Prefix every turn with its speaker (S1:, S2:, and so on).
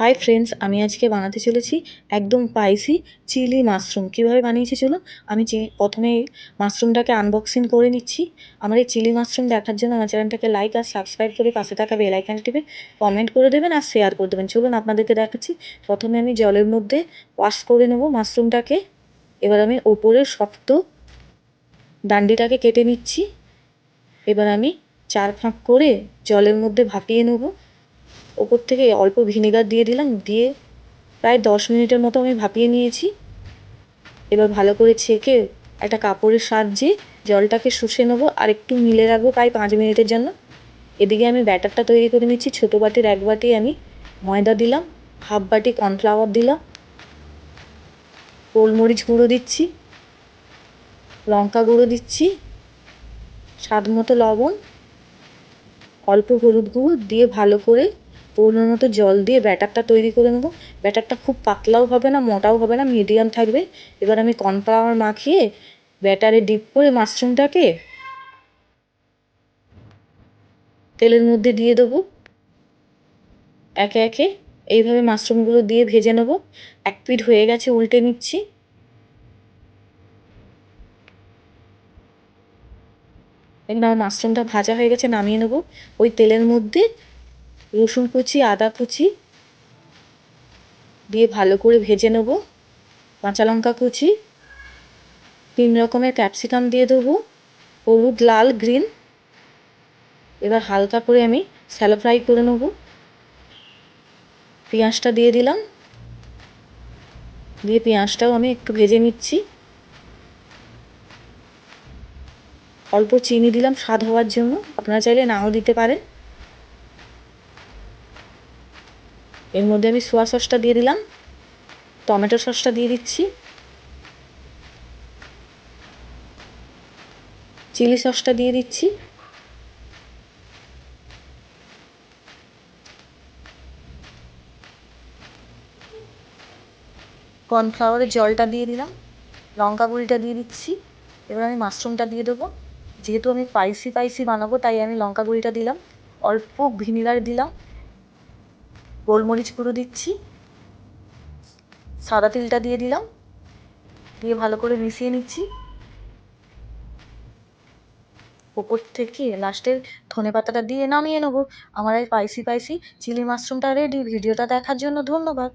S1: Hi friends আমি আজকে বানাতে চলেছি একদম স্পাইসি চিলি মাশরুম কীভাবে বানিয়েছি চলো আমি চি প্রথমে মাশরুমটাকে আনবক্সিং করে নিচ্ছি। আমার এই চিলি মাশরুম দেখার জন্য আমার চ্যানেলটাকে লাইক আর সাবস্ক্রাইব করে পাশে থাকা বেল আইকন টিপে কমেন্ট করে দেবেন আর শেয়ার করে দেবেন। চলুন আপনাদেরকে দেখাচ্ছি। প্রথমে আমি জলের মধ্যে ওয়াশ করে নেব মাশরুমটাকে এবার আমি ওপরের শক্ত ডান্ডিটাকে কেটে নিচ্ছি। এবার আমি চার ফাঁক করে জলের মধ্যে ভাপিয়ে নেব। ওপর থেকে অল্প ভিনেগার দিয়ে দিলাম, দিয়ে প্রায় দশ মিনিটের মতো আমি ভাপিয়ে নিয়েছি। এবার ভালো করে ছেঁকে একটা কাপড়ের সাহায্যে জলটাকে শুষে নেব আর একটু মিলে রাখব প্রায় পাঁচ মিনিটের জন্য। এদিকে আমি ব্যাটারটা তৈরি করে নিচ্ছি, ছোটো বাটির এক বাটি আমি ময়দা দিলাম, হাফ বাটি কর্নফ্লাওয়ার দিলাম, গোলমরিচ গুঁড়ো দিচ্ছি, লঙ্কা গুঁড়ো দিচ্ছি, স্বাদ মতো লবণ, অল্প হলুদ গুঁড়ো দিয়ে ভালো করে পরিমাণ মতো জল দিয়ে ব্যাটারটা তৈরি করে নেব। ব্যাটারটা খুব পাতলাও হবে না, মোটাও হবে না মিডিয়াম থাকবে। এবার আমি কর্নফ্লাওয়ার মাখিয়ে ব্যাটারে ডিপ করে মাশরুমটাকে তেলের মধ্যে দিয়ে দেবো। একে একে এইভাবে মাশরুমগুলো দিয়ে ভেজে নেব। এক পিঠ হয়ে গেছে, উল্টে নিচ্ছি। এবার মাশরুমটা ভাজা হয়ে গেছে, নামিয়ে নেব। ওই তেলের মধ্যে রসুন কুচি, আদা কুচি দিয়ে ভালো করে ভেজে নেব। কাঁচা লঙ্কা কুচি, তিন রকমের ক্যাপসিকাম দিয়ে দেবো, হলুদ, লাল, গ্রিন। এবার হালকা করে আমি স্যালো ফ্রাই করে নেব। পেঁয়াজটা দিয়ে দিলাম। দিয়ে পেঁয়াজটাও আমি একটু ভেজে নিচ্ছি। অল্প চিনি দিলাম স্বাদ হওয়ার জন্য। আপনারা চাইলে নাও দিতে পারেন। এর মধ্যে আমি সোয়া সসটা দিয়ে দিলাম, টমেটো সসটা দিয়ে দিচ্ছি, চিলি সসটা দিয়ে দিচ্ছি, কর্নফ্লাওয়ারের জলটা দিয়ে দিলাম, লঙ্কা গুঁড়িটা দিয়ে দিচ্ছি, এবার আমি মাশরুমটা দিয়ে দেবো। যেহেতু আমি স্পাইসি স্পাইসি বানাবো, তাই আমি লঙ্কা গুঁড়িটা দিলাম, অল্প ভিনিগার দিলাম গোলমরিচ গুঁড়ো দিচ্ছি। সাদা তিলটা দিয়ে দিলাম। দিয়ে ভালো করে মিশিয়ে নিচ্ছি। ওপর থেকে লাস্টের ধনে পাতাটা দিয়ে নামিয়ে নেব। আমার এই স্পাইসি স্পাইসি চিলি মাশরুমটা রেডি ভিডিওটা দেখার জন্য ধন্যবাদ।